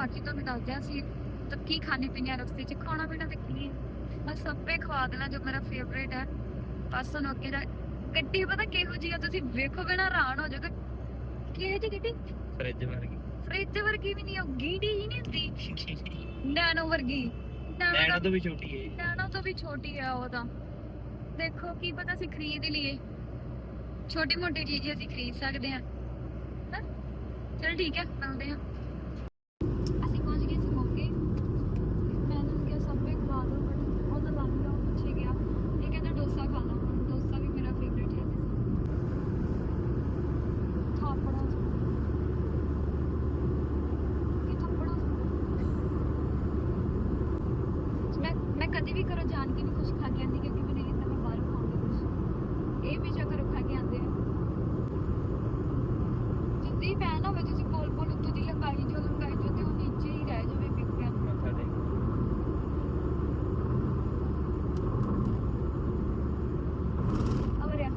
ਬਾਕੀ ਤੁਹਾਨੂੰ ਦੱਸਦੇ ਅਸੀਂ ਤਾਂ ਕੀ ਖਾਣੇ ਪੀਣੇ ਆ ਰਸਤੇ 'ਚ ਖਾਣਾ ਪੀਣਾ ਤੇ ਕੀ ਹੈ? ਬਸ ਸਭੇ ਖਵਾ ਦੇਣਾ ਜੋ ਮੇਰਾ ਫੇਵਰੇਟ ਹੈ। ਬਸ ਤੁਹਾਨੂੰ ਅੱਗੇ ਦਾ ਗੱਡੀ ਪਤਾ ਕਿਹੋ ਜਿਹੀ ਆ ਤੁਸੀਂ ਵੇਖੋਗੇ ਨਾ ਹੈਰਾਨ ਹੋ ਜਾਓਗੇ। ਕਿਹੋ ਜਿਹੀ ਗੱਡੀ? ਫ੍ਰਿਜ ਵਰਗੀ। ਫ੍ਰਿਜ ਵਰਗੀ ਵੀ ਨਹੀਂ ਉਹ ਗੀੜੀ ਹੀ ਨਹੀਂ ਹੁੰਦੀ? ਨੈਨੋ ਵਰਗੀ। ਨੈਨੋ ਤੋਂ ਵੀ ਛੋਟੀ ਹੈ ਨੈਨੋ ਤੋਂ ਵੀ ਛੋਟੀ ਹੈ ਉਹ ਤਾਂ। ਦੇਖੋ ਕੀ ਪਤਾ ਅਸੀਂ ਖਰੀਦ ਹੀ ਲਈਏ। ਛੋਟੀ ਮੋਟੀ ਚੀਜ਼ ਅਸੀਂ ਖਰੀਦ ਸਕਦੇ ਹਾਂ। ਹਾਂ? ਚਲ ਠੀਕ ਹੈ ਮਿਲਦੇ ਹਾਂ ਅਸੀਂ ਪਹੁੰਚ ਗਏ ਸੀ ਮੋਗੇ ਮੈਂ ਉਹਨੂੰ ਕਿਹਾ ਸਬਵੇ ਖਵਾ ਦਿਓ ਬਟ ਉਹ ਤਾਂ ਲੰਘ ਗਿਆ ਉਹ ਪਿੱਛੇ ਗਿਆ ਇਹ ਕਹਿੰਦਾ ਡੋਸਾ ਖਾ ਲਾ ਹੁਣ ਡੋਸਾ ਵੀ ਮੇਰਾ ਫੇਵਰੇਟ ਹੈ ਥਾਪੜਾ ਕੀ ਥਾਪੜਾ ਮੈਂ ਮੈਂ ਕਦੇ ਵੀ ਘਰੋਂ ਜਾਣ ਕੇ ਨਹੀਂ ਕੁਝ ਖਾ ਕੇ ਆਂਦੀ ਕਿਉਂਕਿ ਮੈਨੂੰ ਇਹ ਤਾਂ ਮੈਂ ਬਾਹਰੋਂ ਖਾਉਂਗੀ ਕੁਝ ਇਹ ਵੀ ਘਰੋਂ ਖਾ ਕੇ ਆਂਦੇ ਆ ਜਿੱਦੀ ਪੈਨ ਹੋਵੇ ਤੁਸੀਂ ਕੋਲ ਕੋਲ ਉੱਤੋਂ ਦੀ ਲੰਗਾਈ ਜੋ ਲੰਗਾਈ ਜੋ ਤੇ ਉਹ ਨੀਚੇ ਹੀ ਰਹਿ ਜਾਵੇ ਬਿਗ ਪੈਨ ਮੱਥਾ ਟੇਕ ਅਵਰਿਆ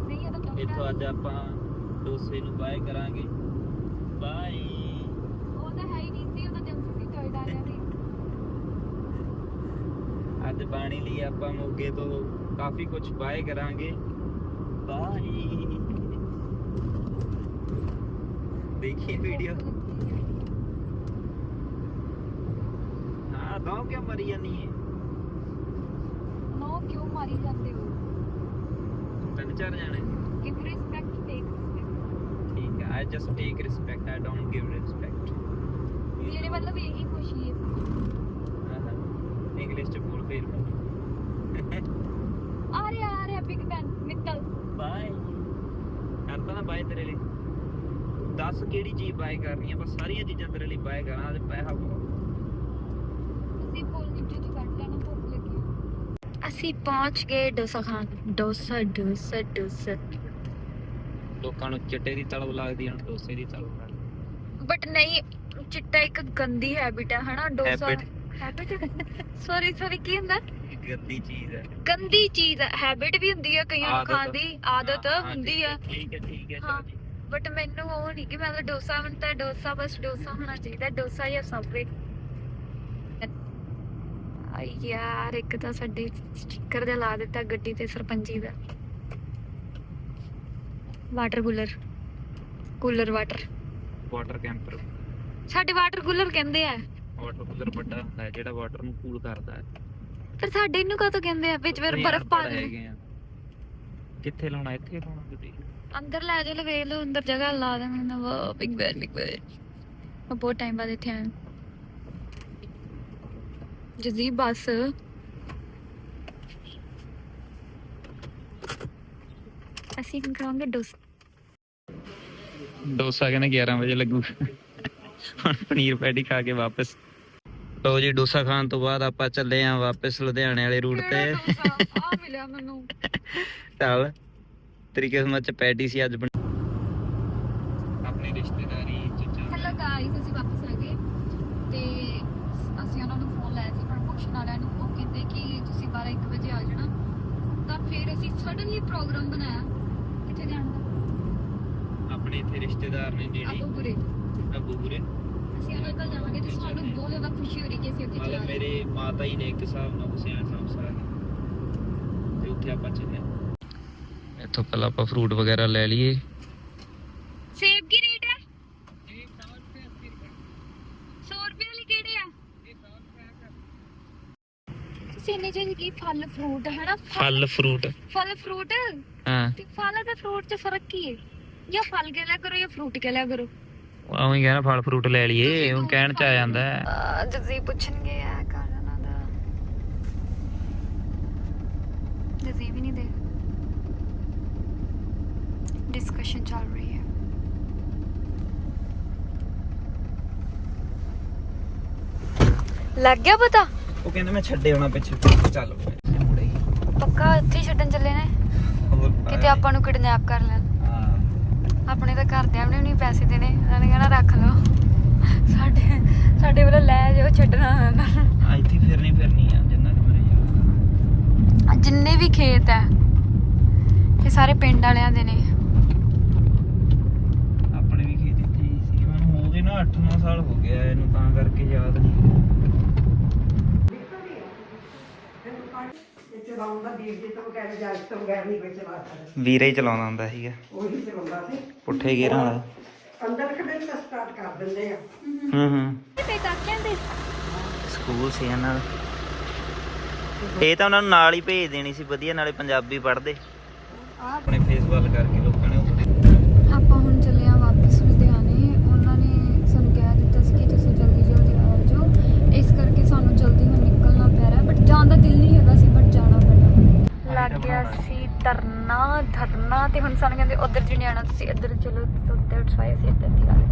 ਨਹੀਂ ਇਹ ਤਾਂ ਇੱਥੋਂ ਅੱਜ ਆਪਾਂ ਡੋਸੇ ਨੂੰ ਬਾਏ ਕਰਾਂਗੇ। ਬਾਏ ਉਹ ਤਾਂ ਹੈ ਹੀ ਨਹੀਂ ਸੀ ਉਹ ਤਾਂ ਏਜੰਸੀ ਸੀ ਟੋਇਡਾ ਵਾਲਿਆਂ ਦੀ ਅੱਜ ਪਾਣੀ ਲਈ ਆਪਾਂ ਮੋਗੇ ਤੋਂ ਕਾਫੀ ਕੁਝ ਬਾਏ ਕਰਾਂਗੇ। ਬਾਏ ਦੇਖੀਏ ਵੀਡੀਓ ਹਾਂ ਦੋ ਕਿਉਂ ਮਰੀ ਜਾਨੀ ਹੈ ਨੋ ਕਿਉਂ ਮਾਰੀ ਜਾਂਦੇ ਹੋ? ਤਿੰਨ ਚਾਰ ਜਾਣੇ। ਗਿਵ ਰਿਸਪੈਕਟ ਟੇਕ ਰਿਸਪੈਕਟ ਠੀਕ ਹੈ I just take respect I don't give respect ਮੇਰੇ ਵੀ ਇਹੀ ਖੁਸ਼ੀ ਹੈ ਇੰਗਲਿਸ਼ ਚ ਬੋਲ ਫੇਰ ਆ ਰਿਹਾ ਆ ਰਿਹਾ ਬਿਗ ਪੈਨ ਮਿੱਤਲ ਬਾਏ ਕਰਤਾ ਨਾ ਬਾਏ ਤੇਰੇ ਲਈ ਦੱਸ ਕਿਹੜੀ ਚੀਜ਼ ਬਾਏ ਕਰਨੀ ਆ ਬਸ ਸਾਰੀਆਂ ਚੀਜ਼ਾਂ ਤੇਰੇ ਲਈ ਬਾਏ ਕਰਾਂ ਤੇ ਪੈਸਾ ਬਹੁਤ ਤੁਸੀਂ ਬੋਲ ਨਿੱਜੇ ਤੋਂ ਕੱਢ ਲੈਣਾ ਭੁੱਖ ਲੱਗੀ ਅਸੀਂ ਪਹੁੰਚ ਗਏ ਡੋਸਾ ਖਾਣ ਡੋਸਾ ਡੋਸਾ ਡੋਸਾ ਲੋਕਾਂ ਨੂੰ ਚਿੱਟੇ ਦੀ ਤਲਬ ਲੱਗਦੀ ਹਨ ਡੋਸੇ ਦੀ ਤਲਬ ਲੱਗਦੀ ਬਟ ਨਹੀਂ ਚਿੱਟਾ ਇੱਕ ਗੰਦੀ ਹੈਬਿਟ ਹੈ ਹਨਾ ਡੋਸਾ? Habit? ਹੈਬਿਟ ਸੌਰੀ ਸੌਰੀ ਕੀ ਹੁੰਦਾ? ਇਹ ਗੰਦੀ ਚੀਜ਼ ਹੈ ਗੰਦੀ ਚੀਜ਼ ਹੈ ਹੈਬਿਟ ਵੀ ਹੁੰਦੀ ਹੈ ਕਈਆਂ ਨੂੰ ਆਦਤ। ਖਾਣ ਦੀ ਆਦਤ ਹਾਂ, ਹਾਂ, ਹੁੰਦੀ ਠੀਕ ਹੈ ਠੀਕ ਹੈ ਠੀਕ ਹੈ ਹਾਂ। ਚਲੋ ਜੀ। ਬਟ ਮੈਨੂੰ ਉਹ ਨਹੀਂ ਕਿ ਮੈਂ ਤਾਂ ਡੋਸਾ ਮੈਨੂੰ ਤਾਂ ਡੋਸਾ ਬਸ ਡੋਸਾ ਹੋਣਾ ਚਾਹੀਦਾ ਡੋਸਾ ਜਾਂ ਸਬਵੇ ਯਾਰ ਇੱਕ ਤਾਂ ਸਾਡੇ ਸਟicker ਤੇ ਲਾ ਦਿੱਤਾ ਗੱਡੀ ਤੇ ਸਰਪੰਚੀ ਦਾ। Water cooler cooler water water camper ਸਾਡੇ ਵਾਟਰ ਕੂਲਰ ਕਹਿੰਦੇ ਆ। ਵਾਟਰ ਕੂਲਰ ਵੱਡਾ ਹੁੰਦਾ ਹੈ ਜਿਹੜਾ ਵਾਟਰ ਨੂੰ ਕੂਲ ਕਰਦਾ ਹੈ। ਪਰ ਸਾਡੇ ਇਹਨੂੰ ਕਾਹਤੋਂ ਕਹਿੰਦੇ ਆ? ਵਿੱਚ ਫਿਰ ਬਰਫ਼ ਪਾ ਅਨਪੜ੍ਹ ਦੇ ਹੈਗੇ ਆ। ਕਿੱਥੇ ਲਾਉਣਾ ਇੱਥੇ ਲਾਉਣਾ ਕਿਤੇ ਅੰਦਰ ਲੈ ਜਾ ਵੇਖ ਲਓ ਅੰਦਰ ਜਗ੍ਹਾ ਲਾ ਦੇ ਮੈਨੂੰ ਵਾਹ ਬਿਗ ਬੈਨ ਬਿਗ ਬੈਨ ਮੈਂ ਬਹੁਤ ਟਾਈਮ ਬਾਅਦ ਇੱਥੇ ਆਇਆ। ਜਜ਼ੀਬ ਬੱਸ। ਅਸੀਂ ਹੁਣ ਖਾਵਾਂਗੇ ਡੋਸਾ। ਡੋਸਾ ਕਹਿੰਦੇ 11 ਵਜੇ ਲੱਗੂ। ਹੁਣ ਪਨੀਰ ਪੈਟੀ ਖਾ ਕੇ ਵਾਪਸ। ਲੋ ਜੀ ਡੋਸਾ ਖਾਣ ਤੋਂ ਬਾਅਦ ਆਪਾਂ ਚੱਲੇ ਆਂ ਵਾਪਸ ਲੁਧਿਆਣੇ ਵਾਲੇ ਰੂਟ ਤੇ। ਆ ਮਿਲਿਆ ਮੈਨੂੰ। ਚੱਲ ਤੇਰੀ ਕਿਸਮਤ ਚ ਪੈਟੀ ਸੀ ਅੱਜ ਬਣੀ ਆਪਣੀ ਰਿਸ਼ਤੇਦਾਰੀ ਚ ਹੈਲੋ ਗਾਇਸ ਅਸੀਂ ਵਾਪਸ ਆ ਗਏ ਤੇ ਅਸੀਂ ਉਹਨਾਂ ਨੂੰ ਫੋਨ ਲਾਇਆ ਸੀ ਪ੍ਰਮੋਸ਼ਨ ਵਾਲਿਆਂ ਨੂੰ ਉਹ ਕਹਿੰਦੇ ਕਿ ਤੁਸੀਂ 12 1 ਵਜੇ ਆ ਜਾਣਾ ਤਾਂ ਫਿਰ ਅਸੀਂ ਸਡਨਲੀ ਪ੍ਰੋਗਰਾਮ ਬਣਾਇਆ ਕਿੱਥੇ ਜਾਣ ਦਾ ਆਪਣੇ ਇੱਥੇ ਰਿਸ਼ਤੇਦਾਰ ਨੇ ਜਿਹੜੀ ਅਬੂਪੁਰੇ ਅਬੂ ਬੁਰੇ ਅਸੀਂ ਉਹਨਾਂ ਕੋਲ ਜਾਵਾਂਗੇ ਤੇ ਸਾਨੂੰ ਬਹੁਤ ਜ਼ਿਆਦਾ ਖੁਸ਼ੀ ਹੋ ਰਹੀ ਕਿ ਅਸੀਂ ਉੱਥੇ ਜਾ ਮਤਲਬ ਰਹੇ ਮੇਰੇ ਮਾਤਾ ਜੀ ਨੇ ਇੱਕ ਹਿਸਾਬ ਨਾਲ ਹੁਸੈਨ ਸਾਹਿਬ ਸਾਰੇ ਉੱਥੇ ਆਪਾਂ ਚੱਲੇ। ਇੱਥੋਂ ਪਹਿਲਾਂ ਆਪਾਂ ਫਰੂਟ ਵਗੈਰਾ ਲੈ ਲਈਏ। ਸੇਬ ਕੀ ਰੇਟ ਹੈ? 100 ਰੁਪਏ ਵਾਲੀ ਕਿਹੜੇ ਆ ਤੁਸੀਂ ਨੇ ਜੀ ਕੀ ਫਲ ਫਰੂਟ ਹੈ ਨਾ ਫਲ ਫਰੂਟ ਫਲ ਫਰੂਟ ਹਾਂ। ਤੇ ਫਲ ਤੇ ਫਰੂਟ 'ਚ ਫ਼ਰਕ ਕੀ ਹੈ? ਜਾਂ ਫਲ ਕੇ ਲਿਆ ਕਰੋ ਜਾਂ ਫਰੂਟ ਕੇ ਲਿਆ ਕਰੋ? ਆਉਂ ਹੀ ਕਹਿਣਾ ਫਲ ਫਰੂਟ ਲੈ ਲਈਏ ਉਹ ਕਹਿਣ ਚ ਆ ਜਾਂਦਾ। ਹੈ ਜਜ਼ੀ ਪੁੱਛਣਗੇ ਆ ਕਾਰਨਾਂ ਦਾ ਜਜ਼ੀ ਵੀ ਨਹੀਂ ਦੇ ਡਿਸਕਸ਼ਨ ਚੱਲ ਰਹੀ ਹੈ ਲੱਗ ਗਿਆ ਪਤਾ? ਉਹ ਕਹਿੰਦੇ ਮੈਂ ਛੱਡੇ ਆਉਣਾ ਪਿੱਛੇ ਚੱਲ ਮੁੜੇ ਪੱਕਾ ਇੱਥੇ ਹੀ ਛੱਡਣ ਚੱਲੇ ਨੇ? ਕਿਤੇ ਆਪਾਂ ਨੂੰ ਕਿਡਨੈਪ ਕਰ ਲੈਣ। ਹਾਂ। ਆਪਣੇ ਤਾਂ ਘਰਦਿਆਂ ਨੇ ਨਹੀਂ ਪੈਸੇ ਦੇਣੇ। ਉਹਨਾਂ ਨੇ ਕਹਿਣਾ ਰੱਖ ਲਓ। ਸਾਡੇ ਸਾਡੇ ਵੱਲੋਂ ਲੈ ਜਾਓ ਛੱਡਣਾ ਆ ਇੱਥੇ ਫਿਰਨੀ ਫਿਰਨੀ ਆ ਜਿੰਨਾ ਕਿ ਮੇਰੇ ਜਿੰਨੇ ਵੀ ਖੇਤ ਹੈ ਇਹ ਸਾਰੇ ਪਿੰਡ ਵਾਲਿਆਂ ਦੇ ਨੇ। ਆਪਣੇ ਵੀ ਖੇਤ ਇੱਥੇ ਹੀ ਸੀ ਮੈਨੂੰ ਹੋ ਗਏ ਨਾ ਸਾਲ ਹੋ ਗਿਆ ਇਹਨੂੰ ਤਾਂ ਕਰਕੇ ਯਾਦ ਨਹੀਂ ਵੀਰ ਚਲਾਉਂਦਾ ਹੁੰਦਾ ਸੀਗਾ। ਉਹੀ ਚਲਾਉਂਦਾ ਸੀ। ਪੁੱਠੇ ਗੇਰਾਂ ਵਾਲਾ ਅੰਦਰ ਖੜੇ ਸਟਾਰਟ ਕਰ ਦਿੰਦੇ ਆ। ਹੂੰ ਹੂੰ। ਤੇ ਕਾਕਿਆਂ ਦੇ ਸਕੂਲ ਸੀ ਇਹਨਾਂ ਦਾ। ਇਹ ਤਾਂ ਉਹਨਾਂ ਨੂੰ ਨਾਲ ਹੀ ਭੇਜ ਦੇਣੀ ਸੀ ਵਧੀਆ ਨਾਲੇ ਪੰਜਾਬੀ ਪੜ੍ਹਦੇ। ਆਪਣੇ ਫੇਸ ਵੱਲ ਕਰਕੇ ਲੋਕਾਂ ਨੇ ਉਹ ਆਪਾਂ ਹੁਣ ਚੱਲੇ ਆ ਵਾਪਸ ਲੁਧਿਆਣੇ ਉਹਨਾਂ ਨੇ ਸਾਨੂੰ ਕਹਿ ਦਿੱਤਾ ਸੀ ਕਿ ਤੁਸੀਂ ਜਲਦੀ ਜਲਦੀ ਆ ਜਾਓ ਇਸ ਕਰਕੇ ਸਾਨੂੰ ਜਲਦੀ ਹੁਣ ਨਿਕਲਣਾ ਪੈ ਰਿਹਾ ਬਟ ਜਾਣ ਦਾ ਦਿਲ ਨਹੀਂ ਹੈਗਾ ਸੀ ਬਟ ਜਾਣਾ ਪੈਣਾ ਲੱਗ ਗਿਆ ਸੀ ਤਰਨਾ ਧਰਨਾ ਤੇ ਹੁਣ ਸਾਨੂੰ ਕਹਿੰਦੇ ਉਧਰ ਜੀ ਨਹੀਂ ਆਣਾ ਤੁਸੀਂ ਇੱਧਰ ਚਲੋ ਸੋ ਦੈਟਸ ਵਾਈ ਅਸੀਂ ਇੱਧਰ ਦੀ ਗਏ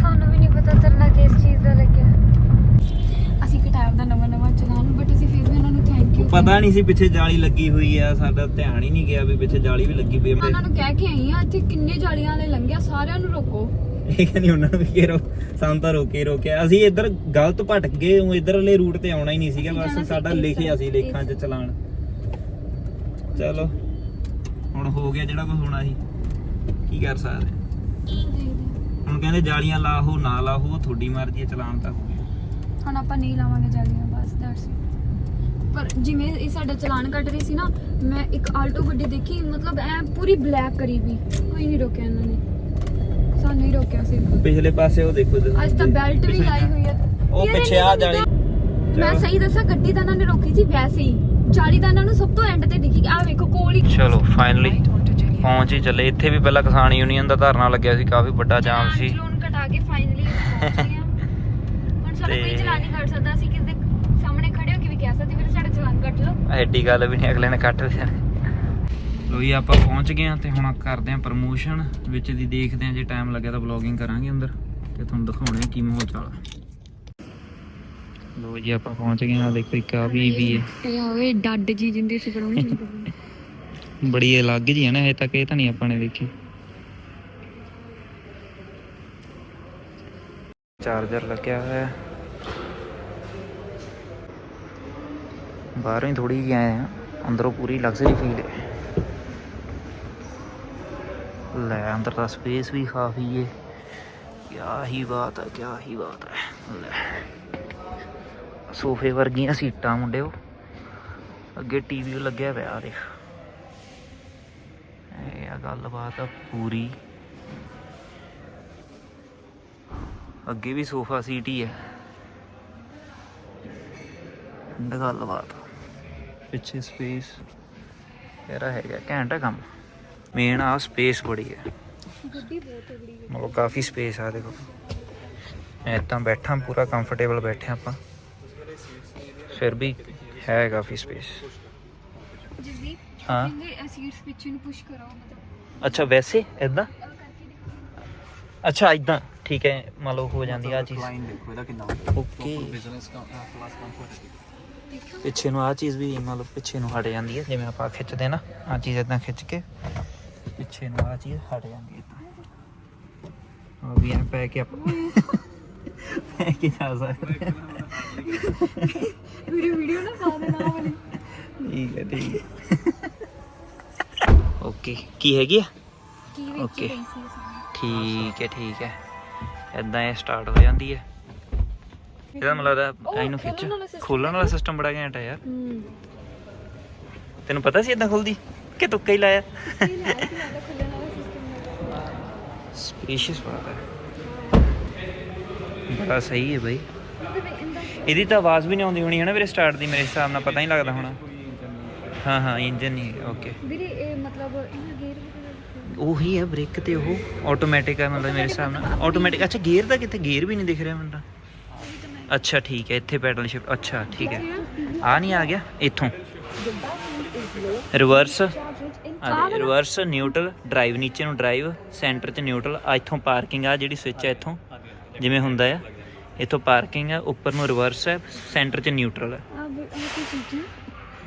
ਸਾਨੂੰ ਵੀ ਨਹੀਂ ਪਤਾ ਤਰਨਾ ਕਿਸ ਚੀਜ਼ ਦਾ ਲੱਗਿਆ। ਅਸੀਂ ਕਿਤਾਬ ਦਾ ਨਵਾਂ ਨਵਾਂ ਚਲਾਨ ਬਟ ਅਸੀਂ ਫਿਰ ਵੀ ਉਹਨਾਂ ਨੂੰ ਥੈਂਕ ਯੂ ਪਤਾ ਨਹੀਂ ਸੀ ਪਿੱਛੇ ਜਾਲੀ ਲੱਗੀ ਹੋਈ ਆ ਸਾਡਾ ਧਿਆਨ ਹੀ ਨਹੀਂ ਗਿਆ ਵੀ ਪਿੱਛੇ ਜਾਲੀ ਵੀ ਲੱਗੀ ਪਈ ਆ ਉਹਨਾਂ ਨੂੰ ਕਹਿ ਕੇ ਆਈ ਆ ਇੱਥੇ ਕਿੰਨੇ ਜਾਲੀਆਂ ਵਾਲੇ ਲੰਘਿਆ ਸਾਰਿਆਂ ਨੂੰ ਰੋਕੋ। ਇਹ ਕਹਿੰਦੀ ਉਹਨਾਂ ਨੂੰ ਵੀ ਘੇਰੋ ਸਾਨੂੰ ਤਾਂ ਰੋਕੇ ਰੋਕਿਆ। ਅਸੀਂ ਇੱਧਰ ਗਲਤ ਭਟਕ ਗਏ ਉਹ ਇੱਧਰਲੇ ਰੂਟ ਤੇ ਆਉਣਾ ਹੀ ਨਹੀਂ ਸੀਗਾ ਬਸ ਸਾਡਾ ਲਿਖਿਆ ਸੀ। ਲੇਖਾਂ 'ਚ ਚਲਾਨ ਚਲੋ ਹੁਣ ਹੋ ਗਿਆ ਜਿਹੜਾ ਕੁਝ ਹੋਣਾ ਸੀ। ਕੀ ਕਰ ਸਕਦੇ? ਹਾਂ। ਹੁਣ ਕਹਿੰਦੇ ਜਾਲੀਆਂ ਲਾਹੋ ਨਾ ਲਾਹੋ ਤੁਹਾਡੀ ਮਰਜ਼ੀ ਹੈ ਚਲਾਨ ਤਾਂ ਹੋ ਗਿਆ। ਹੁਣ ਆਪਾਂ ਨਹੀਂ ਲਾਵਾਂਗੇ ਜਾਲੀਆਂ ਬਸ ਦੈਟਸ ਇਟ ਪਰ ਜਿਵੇਂ ਇਹ ਸਾਡਾ ਚਲਾਨ ਕੱਟ ਰਹੀ ਸੀ ਨਾ ਮੈਂ ਇੱਕ ਆਲਟੋ ਗੱਡੀ ਦੇਖੀ ਮਤਲਬ ਐ ਪੂਰੀ ਬਲੈਕ ਕਰੀ ਵੀ ਕੋਈ ਨਹੀਂ ਰੋਕਿਆ ਇਹਨਾਂ ਨੇ। ਸਾਨੂੰ ਹੀ ਰੋਕਿਆ ਸੀ। ਪਿਛਲੇ ਪਾਸੇ ਉਹ ਦੇਖੋ ਤੁਸੀਂ। ਅੱਜ ਤਾਂ ਬੈਲਟ ਵੀ ਲਾਈ ਹੋਈ ਹੈ। ਉਹ ਪਿੱਛੇ ਆ ਤਾਂ- ਮੈਂ ਸਹੀ ਦੱਸਾਂ ਗੱਡੀ ਤਾਂ ਇਹਨਾਂ ਨੇ ਰੋਕੀ ਸੀ ਵੈਸੇ ਹੀ। ਜਾਲੀ ਤਾਂ ਇਹਨਾਂ ਨੂੰ ਸਭ ਤੋਂ ਐਂਡ ਤੇ ਦਿਖੀ ਆ ਵੇਖੋ ਕੋਲ ਹੀ ਚਲੋ ਫਾਈਨਲੀ ਪਹੁੰਚ ਹੀ ਚੱਲੇ। ਇੱਥੇ ਵੀ ਪਹਿਲਾਂ ਕਿਸਾਨ ਯੂਨੀਅਨ ਦਾ ਧਰਨਾ ਲੱਗਿਆ ਸੀ ਕਾਫੀ ਵੱਡਾ ਜਾਮ ਸੀ। ਚਲਾਨ ਕਟਾ ਕੇ ਫਾਈਨਲੀ ਪਹੁੰਚ ਗਏ ਹਾਂ। ਹੁਣ ਸਾਡਾ ਕੋਈ ਚਲਾਨ ਨਹੀਂ ਕੱਟ ਸਕਦਾ। ਅਸੀਂ ਕਿਸੇ ਦੇ ਸਾਹਮਣੇ ਖੜੇ ਹੋ ਕੇ ਵੀ ਕਹਿ ਸਕਦੇ ਵੀਰੇ ਸਾਡਾ ਚਲਾਨ ਕੱਟ ਲਓ। ਐਡੀ ਗੱਲ ਵੀ ਨਹੀਂ ਅਗਲੇ ਨੇ ਕੱਟ ਲਿਆ ਲੋ ਜੀ ਆਪਾਂ ਪਹੁੰਚ ਗਏ ਆ ਤੇ ਹੁਣ ਕਰਦੇ ਆ ਪ੍ਰਮੋਸ਼ਨ ਵਿੱਚ ਦੀ ਦੇਖਦੇ ਆ ਜੇ ਟਾਈਮ ਲੱਗਿਆ ਤਾਂ ਵਲੌਗਿੰਗ ਕਰਾਂਗੇ ਅੰਦਰ ਤੇ ਤੁਹਾਨੂੰ ਦਿਖਾਉਣੇ ਕੀ ਮਾਹੌਲ ਚਾਲ ਆ। ਲੋ ਜੀ ਆਪਾਂ ਪਹੁੰਚ ਗਏ ਆ ਦੇਖੋ ਇੱਕ ਆ ਵੀ ਵੀ ਹੈ। ਇਹ ਹੋਵੇ ਡੱਡ ਜੀ ਜਿੰਦੇ ਸੀ ਕਰੋਣੀ ਬੜੀ ਅਲੱਗ ਜੀ ਹੈ ਨਾ ਇਹ ਤੱਕ ਇਹ ਤਾਂ ਨਹੀਂ ਆਪਾਂ ਨੇ ਦੇਖੀ। ਚਾਰਜਰ ਲੱਗਿਆ ਹੋਇਆ। ਹੈ ਬਾਹਰੋਂ ਹੀ ਥੋੜੀ ਜਿਹੀ ਆਏ ਆ ਅੰਦਰੋਂ ਪੂਰੀ ਲਗਜ਼ਰੀ ਫੀਲ ਹੈ। ਲੈ ਅੰਦਰ ਦਾ ਸਪੇਸ ਵੀ ਕਾਫੀ ਹੈ ਕਿਆ ਹੀ ਬਾਤ ਹੈ, ਕਿਆ ਹੀ ਬਾਤ ਹੈ। ਲੈ। ਸੋਫੇ ਵਰਗੀਆਂ ਸੀਟਾਂ ਮੁੰਡਿਓ। ਅੱਗੇ ਟੀਵੀ ਲੱਗਿਆ ਪਿਆ, ਦੇਖ। ਇਹ ਆ ਗੱਲਬਾਤ ਆ ਪੂਰੀ। ਅੱਗੇ ਵੀ ਸੋਫਾ ਸੀਟ ਹੀ ਹੈ। ਇਹ ਗੱਲਬਾਤ ਪਿੱਛੇ ਸਪੇਸ ਇਹਦਾ ਹੈਗਾ ਘੈਂਟ ਕੰਮ। ਮੇਨ ਆ ਸਪੇਸ ਬੜੀ ਹੈ। ਗੱਡੀ ਬਹੁਤ ਤਗੜੀ ਹੈ। ਮਤਲਬ ਕਾਫੀ ਸਪੇਸ ਆ ਦੇਖੋ ਮੈਂ ਤਾਂ ਬੈਠਾ ਪੂਰਾ ਕੰਫਰਟੇਬਲ ਬੈਠੇ ਆਪਾਂ। ਫਿਰ ਵੀ ਹੈ ਕਾਫੀ ਸਪੇਸ ਜਿਸਦੀ ਹਾਂ। ਕਹਿੰਦੇ ਸੀਟਸ ਪਿੱਛੇ ਨੂੰ ਪੁਸ਼ ਕਰੋ ਮਤਲਬ। ਅੱਛਾ ਵੈਸੇ ਦੇਖੋ। ਅੱਛਾ ਇਦਾਂ ਠੀਕ ਹੈ ਮੰਨ ਲਓ ਹੋ ਜਾਂਦੀ ਆ ਚੀਜ਼। ਦੇਖੋ ਇਹਦਾ ਕਿੰਨਾ ਓਕੇ ਬਿਜ਼ਨਸ ਕਲਾਸ ਕੰਫਰਟ ਦੇਖੋ। ਪਿੱਛੇ ਨੂੰ ਆ ਚੀਜ਼ ਵੀ ਮੰਨ ਲਓ ਪਿੱਛੇ ਨੂੰ ਹਟ ਜਾਂਦੀ ਹੈ। ਜਿਵੇਂ ਆਪਾਂ ਖਿੱਚਦੇ ਨਾ ਆ ਚੀਜ਼ ਇਦਾਂ ਖਿੱਚ ਕੇ। ਪਿੱਛੇ ਨੂੰ ਆ ਚੀਜ਼ ਹਟ ਜਾਂਦੀ ਹੈ ਆ ਵੀ ਐ ਪੈ ਕੇ ਆਪਾਂ ਪੈ ਕੇ ਜਾ ਸਕਦੇ ਹਾਂ। ਵੀਡੀਓ ਵੀਡੀਓ ਨਾ ਪਾ ਦੇਣਾ ਵਾਲੀ। ਠੀਕ ਹੈ ਠੀਕ ਹੈ। ਓਕੇ ਕੀ ਹੈਗੀ ਆ? ਕੀ ਵਿੱਚ Okay. ਰਹੀ ਸੀ ਸਾਨੂੰ ਠੀਕ ਹੈ ਠੀਕ ਹੈ। ਇਦਾਂ ਇਹ ਸਟਾਰਟ ਹੋ ਜਾਂਦੀ ਹੈ। ਇਹਦਾ ਮਤਲਬ ਖਿੱਚ ਵਾਲਾ system ਖੋਲਣ ਵਾਲਾ ਸਿਸਟਮ ਬੜਾ ਘੈਂਟ ਹੈ ਯਾਰ। ਹੂੰ। ਤੈਨੂੰ ਪਤਾ ਸੀ ਇਦਾਂ ਖੁੱਲਦੀ? ਕਿ ਤੁੱਕਾ ਹੀ ਲਾਇਆ। ਇਹ ਲਾਇਆ ਸੀ ਵਾਲਾ ਖੁੱਲਣ ਵਾਲਾ ਸਿਸਟਮ ਸਪੇਸ਼ੀਅਸ ਬਾਤ ਹੈ। ਬੜਾ ਸਹੀ ਹੈ ਇੰਦਾ ਇਹਦੀ ਤਾਂ ਆਵਾਜ਼ ਵੀ ਨਹੀਂ ਆਉਂਦੀ ਹੋਣੀ ਹੈ ਨਾ ਵੀਰੇ ਸਟਾਰਟ ਦੀ ਮੇਰੇ ਹਿਸਾਬ ਨਾਲ ਪਤਾ ਨਹੀਂ ਲੱਗਦਾ ਹੋਣਾ। ਹਾਂ ਹਾਂ ਇੰਜਨ ਨਹੀਂ ਓਕੇ ਵੀਰੇ ਇਹ ਮਤਲਬ ਇਹਨਾਂ ਗੇਅਰ ਉਹੀ ਹੈ ਬ੍ਰੇਕ ਤੇ ਉਹ ਆਟੋਮੈਟਿਕ ਹੈ ਮਤਲਬ ਮੇਰੇ ਹਿਸਾਬ ਨਾਲ। ਆਟੋਮੈਟਿਕ ਅੱਛਾ ਗੇਅਰ ਦਾ ਕਿਤੇ ਗੇਅਰ ਵੀ ਨਹੀਂ ਦਿਖ ਰਿਹਾ ਮੈਨੂੰ ਤਾਂ। ਅੱਛਾ ਠੀਕ ਹੈ ਇੱਥੇ ਪੈਡਲ ਸ਼ਿਫਟ ਅੱਛਾ ਠੀਕ ਹੈ। ਆ ਨਹੀਂ ਆ ਗਿਆ? ਇੱਥੋਂ। ਰਿਵਰਸ ਰਿਵਰਸ ਨਿਊਟਰਲ ਡਰਾਈਵ ਨੀਚੇ ਨੂੰ ਡਰਾਈਵ ਸੈਂਟਰ 'ਚ ਨਿਊਟਰਲ ਆ ਇੱਥੋਂ ਪਾਰਕਿੰਗ ਆ ਜਿਹੜੀ ਸਵਿਚ ਹੈ ਇੱਥੋਂ। ਜਿਵੇਂ ਹੁੰਦਾ ਆ। ਇੱਥੋਂ ਪਾਰਕਿੰਗ ਆ ਉੱਪਰ ਨੂੰ ਰਿਵਰਸ ਹੈ ਸੈਂਟਰ 'ਚ ਨਿਊਟਰਲ ਹੈ ਆ ਆ?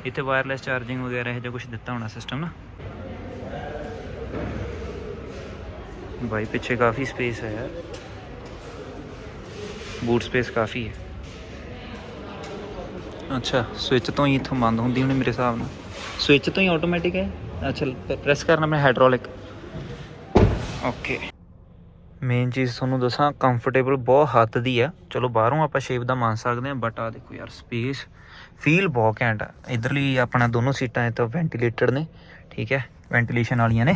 ਇੱਥੇ ਵਾਇਰਲੈਸ ਚਾਰਜਿੰਗ ਵਗੈਰਾ ਇਹ ਜਿਹਾ ਕੁਝ ਦਿੱਤਾ ਹੋਣਾ ਸਿਸਟਮ ਨਾ। ਬਾਈ ਪਿੱਛੇ ਕਾਫੀ ਸਪੇਸ ਹੈ ਯਾਰ। ਬੂਟ ਸਪੇਸ ਕਾਫੀ ਹੈ ਅੱਛਾ ਸਵਿਚ ਤੋਂ ਹੀ ਇੱਥੋਂ ਬੰਦ ਹੁੰਦੀ ਹੋਣੀ ਮੇਰੇ ਹਿਸਾਬ ਨਾਲ। ਸਵਿਚ ਤੋਂ ਹੀ ਆਟੋਮੈਟਿਕ ਹੈ? ਅੱਛਾ ਪ੍ਰੈਸ ਕਰਨਾ ਮੈਂ ਹਾਈਡ੍ਰੋਲਿਕ ਓਕੇ ਮੇਨ ਚੀਜ਼ ਤੁਹਾਨੂੰ ਦੱਸਾਂ ਕੰਫਰਟੇਬਲ ਬਹੁਤ ਹੱਦ ਦੀ ਆ ਚਲੋ, ਬਾਹਰੋਂ ਆਪਾਂ ਸ਼ੇਪ ਦਾ ਮੰਨ ਸਕਦੇ ਆ ਬਟ ਆ ਦੇਖੋ ਯਾਰ ਸਪੇਸ ਫੀਲ ਬਹੁਤ ਘੈਂਟ ਆ। ਇਧਰਲੀ ਆਪਣਾ ਦੋਨੋਂ ਸੀਟਾਂ ਇਹ ਤਾਂ ਵੈਂਟੀਲੇਟਡ ਨੇ, ਠੀਕ ਹੈ? ਵੈਂਟੀਲੇਸ਼ਨ ਵਾਲੀਆਂ ਨੇ।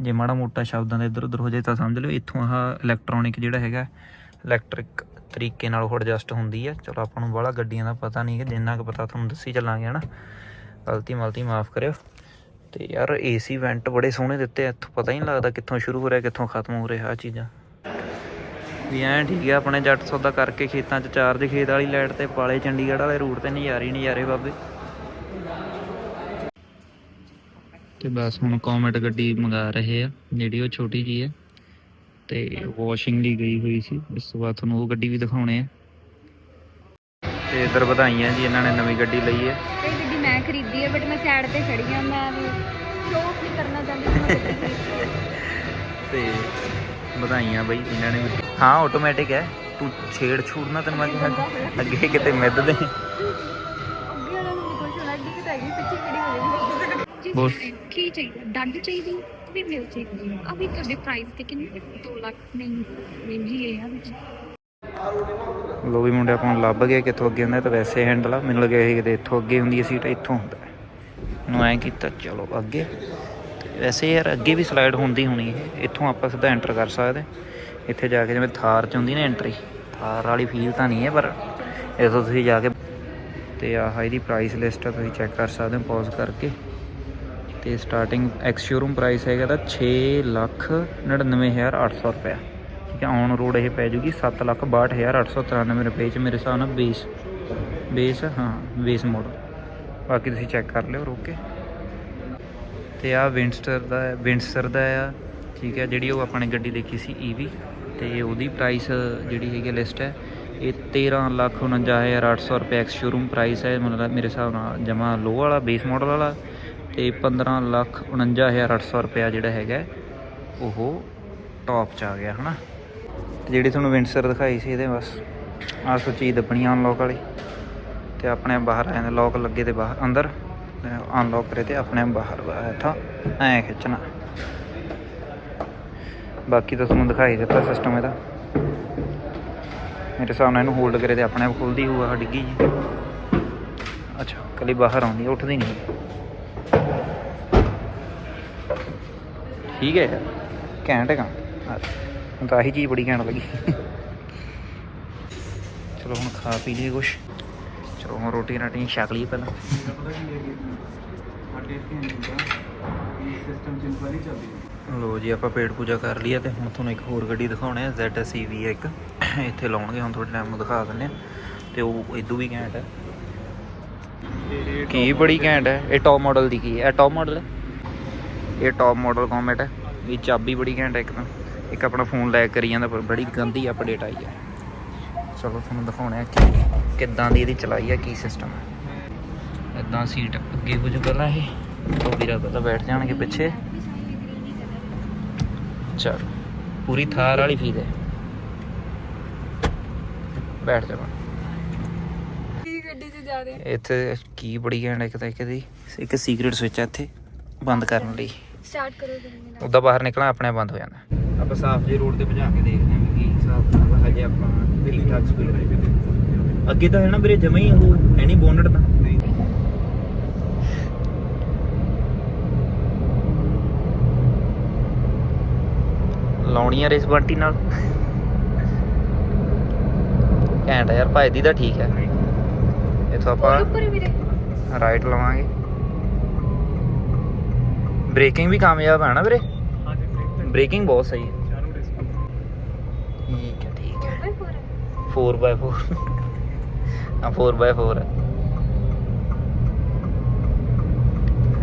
ਜੇ ਮਾੜਾ ਮੋਟਾ ਸ਼ਬਦਾਂ ਦਾ ਇੱਧਰ ਉੱਧਰ ਹੋ ਜਾਏ ਤਾਂ ਸਮਝ ਲਿਓ, ਇੱਥੋਂ ਆਹ ਇਲੈਕਟ੍ਰੋਨਿਕ ਜਿਹੜਾ ਹੈਗਾ ਇਲੈਕਟ੍ਰਿਕ ਤਰੀਕੇ ਨਾਲ ਉਹ ਐਡਜਸਟ ਹੁੰਦੀ ਆ ਚਲੋ, ਆਪਾਂ ਨੂੰ ਬਾਹਲਾ ਗੱਡੀਆਂ ਦਾ ਪਤਾ ਨਹੀਂ ਕਿ ਜਿੰਨਾ ਕੁ ਪਤਾ ਤੁਹਾਨੂੰ ਦੱਸੀ ਚੱਲਾਂਗੇ, ਹਨਾ? ਗਲਤੀ ਮਲਤੀ ਮਾਫ ਕਰਿਓ। ਤੇ ਯਾਰ ਏਸੀ ਵੈਂਟ ਬੜੇ ਸੋਹਣੇ ਦਿੱਤੇ ਇੱਥੋਂ ਪਤਾ ਹੀ ਨਹੀਂ ਲੱਗਦਾ ਕਿੱਥੋਂ ਸ਼ੁਰੂ ਹੋ ਰਿਹਾ, ਕਿੱਥੋਂ ਖਤਮ ਹੋ ਰਿਹਾ ਆ ਚੀਜ਼ਾਂ। ਵੀ ਐਂ ਠੀਕ ਆ, ਆਪਣੇ ਜੱਟ ਸੌਦਾ ਕਰਕੇ ਖੇਤਾਂ 'ਚ ਚਾਰਜ ਖੇਤ ਵਾਲੀ ਲਾਈਟ ਤੇ ਪਾਲੇ ਚੰਡੀਗੜ੍ਹ ਵਾਲੇ ਰੂਟ ਤੇ ਨਜ਼ਾਰੇ ਹੀ ਨਜ਼ਾਰੇ ਬਾਬੇ। ਤੇ ਬਸ ਹੁਣ ਕੋਮੈਟ ਗੱਡੀ ਮੰਗਾ ਰਹੇ ਆ, ਜਿਹੜੀ ਉਹ ਛੋਟੀ ਜੀ ਹੈ ਤੇ ਵਾਸ਼ਿੰਗ ਲਈ ਗਈ ਹੋਈ ਸੀ, ਇਸ ਤੋਂ ਬਾਅਦ ਤੁਹਾਨੂੰ ਉਹ ਗੱਡੀ ਵੀ ਦਿਖਾਉਣੇ ਆ। ਤੇ ਇਧਰ ਵਧਾਈਆਂ ਜੀ, ਇਹਨਾਂ ਨੇ ਨਵੀਂ ਗੱਡੀ ਲਈ ਹੈ ਖਰੀਦੀ ਹੈ ਬਟ ਮੈਂ ਸਾਈਡ ਤੇ ਖੜੀ ਹਾਂ ਮੈਂ ਸ਼ੋਅ ਆਫ ਨਹੀਂ ਕਰਨਾ ਚਾਹੁੰਦੀ ਕਿ ਮੈਂ ਗੱਡੀ ਖਰੀਦੀ ਹੈ ਤੇ ਵਧਾਈਆਂ ਬਈ ਇਹਨਾਂ ਨੇ। ਵੀ ਹਾਂ ਆਟੋਮੈਟਿਕ ਹੈ। ਤੂੰ ਛੇੜ ਛੂੜ ਨਾ ਤੈਨੂੰ ਮੈਂ ਕਿਹਾ। ਅੱਗੇ ਕਿਤੇ ਮਿੱਧ ਦੇ। ਅੱਗੇ ਵਾਲਾ ਨੂੰ ਕੁਝ ਹੋਣਾ ਅੱਗੇ ਕਿਤੇ ਹੈਗੀ ਪਿੱਛੇ ਖੜੀ ਹੋ ਜਾਊਗੀ ਬੋਲ। ਕੀ ਚਾਹੀਦਾ ਡੱਡ ਚਾਹੀਦੀ ਵੀ ਮਿਲ ਚਾਹੀਦੀ ਅਭੀ ਤੁਹਾਡੇ ਪ੍ਰਾਈਸ ਤੇ ਕਿੰਨੇ? 2 ਲੱਖ ਨਹੀਂ ਮਹਿੰਗੀ ਹੈ ਯਾਰ। ਲੋ ਵੀ ਮੁੰਡੇ ਆਪਾਂ ਨੂੰ ਲੱਭ ਗਿਆ ਕਿੱਥੋਂ ਅੱਗੇ ਹੁੰਦਾ ਤਾਂ ਵੈਸੇ ਹੈਂਡਲ ਆ। ਮੈਨੂੰ ਲੱਗਿਆ ਸੀ ਕਿਤੇ ਇੱਥੋਂ ਅੱਗੇ ਹੁੰਦੀ ਹੈ ਸੀਟ, ਇੱਥੋਂ ਹੁੰਦਾ ਨੂੰ ਐਂ ਕੀਤਾ, ਚਲੋ ਅੱਗੇ। ਤੇ ਵੈਸੇ ਯਾਰ ਅੱਗੇ ਵੀ ਸਲਾਈਡ ਹੁੰਦੀ ਹੋਣੀ ਇਹ। ਇੱਥੋਂ ਆਪਾਂ ਸਿੱਧਾ ਐਂਟਰ ਕਰ ਸਕਦੇ ਇੱਥੇ ਜਾ ਕੇ ਜਿਵੇਂ ਥਾਰ ਚ ਹੁੰਦੀ ਨਾ ਐਂਟਰੀ ਥਾਰ ਵਾਲੀ ਫੀਲ ਤਾਂ ਨਹੀਂ ਹੈ, ਪਰ ਇੱਥੋਂ ਤੁਸੀਂ ਜਾ ਕੇ ਤੇ ਆਹ ਇਹਦੀ ਪ੍ਰਾਈਸ ਲਿਸਟ ਆ, ਤੁਸੀਂ ਚੈੱਕ ਕਰ ਸਕਦੇ ਹੋ ਪੌਜ਼ ਕਰਕੇ। ਤੇ ਸਟਾਰਟਿੰਗ ਐਕਸ ਸ਼ੋਰੂਮ ਪ੍ਰਾਈਸ ਹੈਗਾ ਤਾਂ 6 ਲੱਖ 99800 ਰੁਪਏ ਠੀਕ ਹੈ ਔਨ ਰੋਡ ਇਹ ਪੈ ਜੂਗੀ 7 ਲੱਖ 62893 ਰੁਪਏ ਚ ਮੇਰੇ ਹਿਸਾਬ ਨਾਲ ਬੇਸ ਬੇਸ, ਹਾਂ, ਬੇਸ ਮਾਡਲ ਬਾਕੀ ਤੁਸੀਂ ਚੈੱਕ ਕਰ ਲਿਓ, ਰੋਕੇ ਕੇ। ਤੇ ਆ ਵਿੰਸਟਰ ਦਾ ਵਿੰਸਟਰ ਦਾ ਆ, ਠੀਕ ਹੈ, ਜਿਹੜੀ ਉਹ ਆਪਣੇ ਗੱਡੀ ਦੇਖੀ ਸੀ ਈਵੀ ਤੇ ਉਹਦੀ ਪ੍ਰਾਈਸ ਜਿਹੜੀ ਹੈਗੀ ਲਿਸਟ ਹੈ, ਇਹ 13 ਲੱਖ 49800 ਰੁਪਏ ਐਕਸ ਸ਼ੋਰੂਮ ਪ੍ਰਾਈਸ ਹੈ, ਮਤਲਬ ਮੇਰੇ ਹਿਸਾਬ ਨਾਲ ਜਮਾ ਲੋ ਵਾਲਾ ਬੇਸ ਮਾਡਲ ਵਾਲਾ। ਤੇ 15 ਲੱਖ 49800 ਰੁਪਏ ਜਿਹੜਾ ਹੈਗਾ, ਉਹ ਟੌਪ ਚ ਆ ਗਿਆ, ਹਨਾ? ਤੇ ਜਿਹੜੀ ਤੁਹਾਨੂੰ ਵਿੰਸਰ ਦਿਖਾਈ ਸੀ ਇਹਦੇ ਬਸ। ਆਹ ਸੋ ਚੀਜ਼ ਦੱਬਣੀ ਅਨਲੌਕ ਵਾਲੀ। ਤੇ ਆਪਣੇ ਬਾਹਰ ਆਏ ਨੇ ਲੌਕ ਲੱਗੇ ਤੇ ਬਾਹਰ, ਅੰਦਰ। ਅਨਲੌਕ ਕਰੇ ਤੇ ਆਪਣੇ ਆਪ ਬਾਹਰ ਬੈਠਾ ਐ ਖਿੱਚਣਾ। ਬਾਕੀ ਤਾਂ ਤੁਹਾਨੂੰ ਦਿਖਾਈ ਦਿੱਤਾ ਸਿਸਟਮ ਇਹਦਾ। ਮੇਰੇ ਹਿਸਾਬ ਨਾਲ ਇਹਨੂੰ ਹੋਲਡ ਕਰੇ ਤੇ ਆਪਣੇ ਆਪ ਖੁੱਲਦੀ ਹੋਊਗਾ ਆਹ ਡਿੱਗੀ ਜੀ। ਅੱਛਾ, ਕੱਲੀ ਬਾਹਰ ਆਉਂਦੀ, ਉੱਠਦੀ ਨਹੀਂ। ਠੀਕ ਹੈ। ਯਾਰ ਘੈਂਟ ਹੈ ਹੁਣ ਤਾਂ ਆਹੀ ਚੀਜ਼ ਬੜੀ ਘੈਂਟ ਲੱਗੀ। ਚਲੋ ਹੁਣ ਖਾ ਪੀ ਲਈਏ ਕੁਛ। ਚਲੋ ਹੁਣ ਰੋਟੀ ਰਾਟੀ ਛਕ ਲਈਏ ਪਹਿਲਾਂ। ਲੋ ਜੀ ਆਪਾਂ ਪੇਟ ਪੂਜਾ ਕਰ ਲਈ ਤੇ ਹੁਣ ਤੁਹਾਨੂੰ ਇੱਕ ਹੋਰ ਗੱਡੀ ਦਿਖਾਉਣੇ ਆ ZSEV ਇੱਕ। ਇੱਥੇ ਲਾਉਣਗੇ ਹੁਣ ਥੋੜੇ ਟਾਈਮ ਨੂੰ ਦਿਖਾ ਆ। ਤੇ ਉਹ ਇਦੋਂ ਵੀ ਘੈਂਟ ਹੈ ਕੀ ਬੜੀ ਘੈਂਟ ਹੈ ਇਹ ਟੌਪ ਮਾਡਲ ਦੀ ਕੀ ਹੈ ਟੌਪ ਮਾਡਲ ਹੈ ਇਹ ਟੌਪ ਮਾਡਲ ਕੌਮੈਟ ਹੈ ਇਹ ਚਾਬੀ ਬੜੀ ਘੈਂਟ ਹੈ ਇੱਕ ਤਾਂ। ਇੱਕ ਆਪਣਾ ਫੋਨ ਲੈਕ ਕਰੀ ਜਾਂਦਾ ਪਰ ਬੜੀ ਗੰਦੀ ਅਪਡੇਟ ਆਈ ਹੈ ਚਲੋ ਤੁਹਾਨੂੰ ਦਿਖਾਉਣੇ ਆ ਕਿ ਕਿੱਦਾਂ ਦੀ ਇਹਦੀ ਚਲਾਈ ਹੈ ਕੀ ਸਿਸਟਮ ਹੈ ਇਦਾਂ ਸੀਟ ਅੱਗੇ ਕੁਝ ਪਹਿਲਾਂ ਇਹ ਉਹ ਵੀਰਾ ਪਹਿਲਾਂ ਬੈਠ ਜਾਣਗੇ ਪਿੱਛੇ। ਚਲ ਪੂਰੀ ਥਾਰ ਵਾਲੀ ਫੀਲ ਹੈ ਬੈਠ ਜਾ ਕੀ ਗੱਡੀ 'ਚ ਜਾ ਰਹੇ ਇੱਥੇ ਕੀ ਬੜੀ ਘੈਂਟ ਇੱਕ ਤਾਂ ਇੱਕ ਦੀ ਇੱਕ ਸੀਕ੍ਰੀਟ ਸਵਿਚ ਹੈ ਇੱਥੇ ਬੰਦ ਕਰਨ ਲਈ। ਸਟਾਰਟ ਕਰੋ ਉਹਦਾ ਬਾਹਰ ਨਿਕਲਣਾ ਆਪਣੇ ਆਪ ਬੰਦ ਹੋ ਜਾਂਦਾ। ਆਪਾਂ ਸਾਫ਼ ਜੇ ਰੋਡ ਤੇ ਭਜਾ ਕੇ ਦੇਖਦੇ ਹਾਂ ਵੀ ਕੀ ਹਿਸਾਬ ਨਾਲ ਹਜੇ ਆਪਾਂ ਠੀਕ ਠਾਕ ਸਪੀਡ ਤੇ ਅੱਗੇ ਤਾਂ ਹੈ ਨਾ ਵੀਰੇ ਜਮਾ ਹੀ ਉਹ ਹੈ ਨਹੀਂ ਬੋਨਟ ਤਾਂ। ਲਾਉਣੀ ਆ ਰੇਸ ਬੰਟੀ ਨਾਲ। ਘੈਂਟ ਆ ਯਾਰ ਭਾਈ ਦੀ ਤਾਂ ਠੀਕ ਹੈ ਇਥੋਂ ਆਪਾਂ ਉੱਪਰ ਵੀਰੇ। ਰਾਈਟ ਲਵਾਂਗੇ। ਬ੍ਰੇਕਿੰਗ ਵੀ ਕਾਮਯਾਬ ਹੈ ਨਾ ਵੀਰੇ। ਹਾਂਜੀ ਬ੍ਰੇਕ ਬ੍ਰੇਕਿੰਗ ਬਹੁਤ ਸਹੀ ਹੈ ਚਾਰੋਂ ਡਿਸਕ ਠੀਕ ਹੈ ਠੀਕ ਹੈ ਬਾਈ ਫੋਰ 4x4 ਹਾਂ 4x4 ਹੈ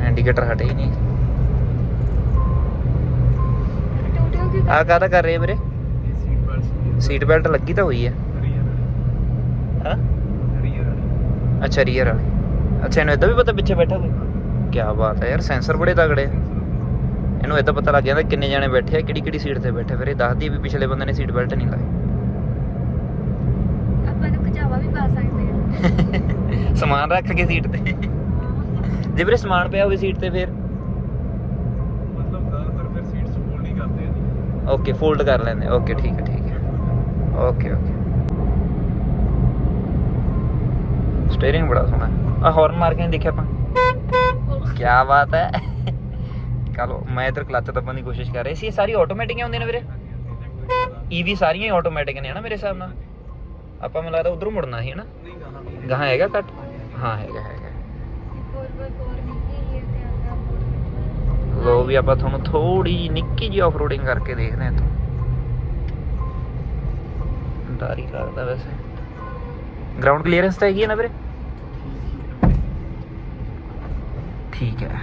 ਇੰਡੀਕੇਟਰ ਹਟੇ ਹੀ ਨਹੀਂ ਟੋਟੋ ਕੀ ਆ ਕਾਹਦਾ ਕਰ ਰਹੇ ਆ ਵੀਰੇ ਇਹ ਸੀਟ ਬੈਲਟ ਸੀਟ ਬੈਲਟ ਲੱਗੀ ਤਾਂ ਹੋਈ ਹੈ ਰੀਅਰ ਹਾਂ ਰੀਅਰ ਅੱਛਾ ਰੀਅਰ ਵਾਲੀ ਅੱਛਾ ਇਹਨੂੰ ਇਦਾਂ ਵੀ ਪਤਾ ਇਹਨੂੰ ਇਦਾਂ ਪਤਾ ਲੱਗ ਜਾਂਦਾ ਕਿੰਨੇ ਜਾਣੇ ਬੈਠੇ ਆ ਕਿਹੜੀ ਕਿਹੜੀ ਸੀਟ ਤੇ ਬੈਠੇ ਫਿਰ ਇਹ ਦੱਸਦੀ ਆ ਵੀ ਪਿਛਲੇ ਬੰਦੇ ਨੇ ਸੀਟ ਬੈਲਟ ਨਹੀਂ ਲਾਈ। ਆਪਾਂ ਨੂੰ ਖਜਾਵਾ ਵੀ ਪਾ ਸਕਦੇ ਆ। ਸਮਾਨ ਰੱਖ ਕੇ ਸੀਟ ਤੇ। ਜੇ ਵੀਰੇ ਸਮਾਨ ਪਿਆ ਹੋਵੇ ਸੀਟ ਤੇ ਫਿਰ? ਮਤਲਬ ਜ਼ਿਆਦਾਤਰ ਫਿਰ ਸੀਟਸ ਫੋਲਡ ਹੀ ਕਰਦੇ ਆ ਜੀ। ਓਕੇ ਫੋਲਡ ਕਰ ਲੈਂਦੇ ਓਕੇ ਠੀਕ ਹੈ ਠੀਕ ਹੈ ਓਕੇ ਓਕੇ ਸਟੀਅਰਿੰਗ ਬੜਾ ਸੋਹਣਾ। ਆ ਹਾਰਨ ਮਾਰ ਕੇ ਨਹੀਂ ਦੇਖਿਆ ਆਪਾਂ? ਕੀ ਬਾਤ ਹੈ। ਚਲੋ ਮੈਂ ਇਧਰ ਕਲੱਚ ਦੱਬਣ ਦੀ ਕੋਸ਼ਿਸ਼ ਕਰ ਰਹੀ। ਸੀ ਇਹ ਸਾਰੀ ਆਟੋਮੈਟਿਕ ਹੀ ਹੁੰਦੀਆਂ ਨੇ ਵੀਰੇ? ਈਵੀ ਸਾਰੀਆਂ ਹੀ ਆਟੋਮੈਟਿਕ ਨੇ ਹਨਾ ਮੇਰੇ ਹਿਸਾਬ ਨਾਲ? ਆਪਾਂ ਮੈਨੂੰ ਲੱਗਦਾ ਉਧਰੋਂ ਮੁੜਨਾ ਸੀ ਹਨਾ? ਨਹੀਂ ਗਾਹਾਂ ਹੈਗਾ ਕੱਟ ਹਾਂ, ਹੈਗਾ ਹੈਗਾ। ਲੋ ਵੀ ਆਪਾਂ ਤੁਹਾਨੂੰ ਥੋੜੀ ਜਿਹੀ ਨਿੱਕੀ ਜਿਹੀ ਆਫਰੋਡਿੰਗ ਕਰਕੇ ਦੇਖਦੇ ਹਾਂ ਇੱਥੋਂ। ਡਾਰੀ ਲੱਗਦਾ ਵੈਸੇ। ਗਰਾਊਂਡ ਕਲੀਅਰੈਂਸ ਤਾਂ ਹੈਗੀ ਹੈ ਨਾ ਵੀਰੇ? ਠੀਕ ਹੈ।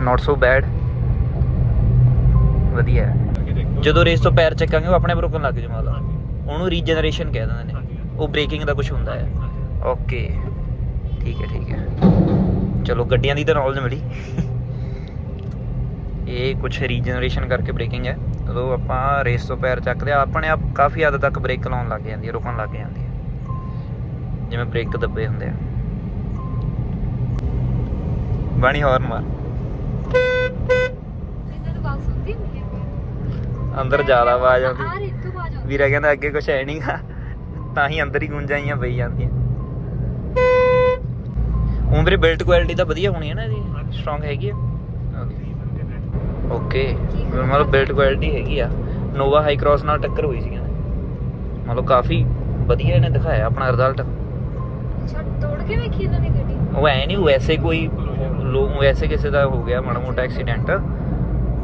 ਨਾਟ ਸੋ ਬੈਡ ਵਧੀਆ ਹੈ। ਜਦੋਂ ਰੇਸ ਤੋਂ ਪੈਰ ਚੱਕਾਂਗੇ ਉਹ ਆਪਣੇ ਆਪ ਰੁਕਣ ਲੱਗ ਜਮਾਲਾ ਉਹਨੂੰ ਰੀਜਨਰੇਸ਼ਨ ਕਹਿ ਦਿੰਦੇ ਨੇ। ਉਹ ਬ੍ਰੇਕਿੰਗ ਦਾ ਕੁਝ ਹੁੰਦਾ ਹੈ। ਓਕੇ ਠੀਕ ਹੈ ਠੀਕ ਹੈ। ਚਲੋ ਗੱਡੀਆਂ ਦੀ ਤਾਂ ਨੌਲੇਜ ਮਿਲੀ। ਇਹ ਕੁਝ ਰੀਜਨਰੇਸ਼ਨ ਕਰਕੇ ਬ੍ਰੇਕਿੰਗ ਹੈ। ਜਦੋਂ ਆਪਾਂ ਰੇਸ ਤੋਂ ਪੈਰ ਚੱਕਦੇ ਆ ਆਪਣੇ ਆਪ ਕਾਫੀ ਹੱਦ ਤੱਕ ਬ੍ਰੇਕ ਲਾਉਣ ਲੱਗ ਜਾਂਦੀ ਹੈ ਰੁਕਣ ਲੱਗ ਜਾਂਦੀ ਹੈ। ਜਿਵੇਂ ਬ੍ਰੇਕ ਦੱਬੇ ਹੁੰਦੇ ਆ। ਬਾਣੀ ਹਾਰਨ ਮਾਰ। ਸੁਣਦੀ ਹੈ ਅੰਦਰ ਜ਼ਿਆਦਾ ਆਵਾਜ਼ ਆ ਆਉਂਦੀ ਰੇ ਤੋਂ ਬਾਜ ਆਉਂਦੀ। ਵੀਰਾ ਕਹਿੰਦਾ ਅੱਗੇ ਕੁਝ ਹੈ ਨਹੀਂਗਾ ਤਾਂ ਹੀ ਅੰਦਰ ਹੀ ਗੁੰਜਾਈਆਂ ਪਈ ਜਾਂਦੀਆਂ। ਉਹ ਵੀਰੇ ਬਿਲਟ ਕੁਆਲਿਟੀ ਤਾਂ ਵਧੀਆ ਹੋਣੀ ਹੈ ਨਾ ਇਹਦੀ। ਸਟਰੋਂਗ ਹੈਗੀ ਆ। ਓਕੇ ਮਤਲਬ ਬਿਲਟ ਕੁਆਲਿਟੀ ਹੈਗੀ ਆ। ਨੋਵਾ ਹਾਈ ਕ੍ਰਾਸ ਨਾਲ ਟੱਕਰ ਹੋਈ ਸੀ ਕਹਿੰਦੇ। ਮਤਲਬ ਕਾਫੀ ਵਧੀਆ ਇਹਨੇ ਦਿਖਾਇਆ ਆਪਣਾ ਰਿਜ਼ਲਟ ਛੱਡ ਤੋੜ ਕੇ ਵੇਖੀ ਇਹਨਾਂ ਨੇ ਗੱਡੀ? ਉਹ ਐ ਨਹੀਂ ਵੈਸੇ ਕੋਈ ਲੋਕ ਵੈਸੇ ਕਿਸੇ ਦਾ ਹੋ ਗਿਆ ਮਾੜਾ ਮੋਟਾ ਐਕਸੀਡੈਂਟ